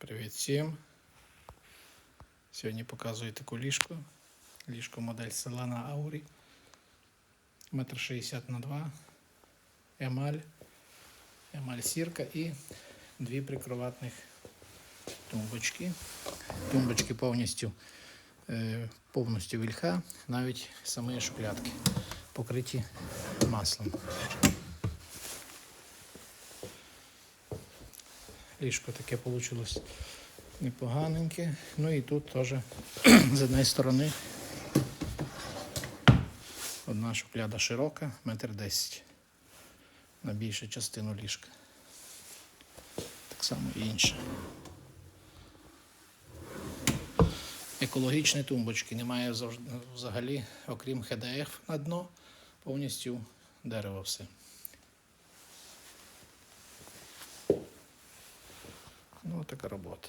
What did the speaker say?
Привіт всім. Сьогодні показую таку ліжку. Ліжко модель Solana Auri. Метр 60 на 2. Емаль. Емаль сірка і дві прикроватних тумбочки. Тумбочки повністю, е, повністю вільха, навіть самі шухлядки покриті маслом. Ліжко таке вийшло непоганеньке. Ну і тут теж з однієї сторони одна шухляда широка, метр десять. На більшу частину ліжка. Так само і інша. Екологічні тумбочки. Немає взагалі, окрім ХДФ на дно, повністю дерево все. Ну, така робота.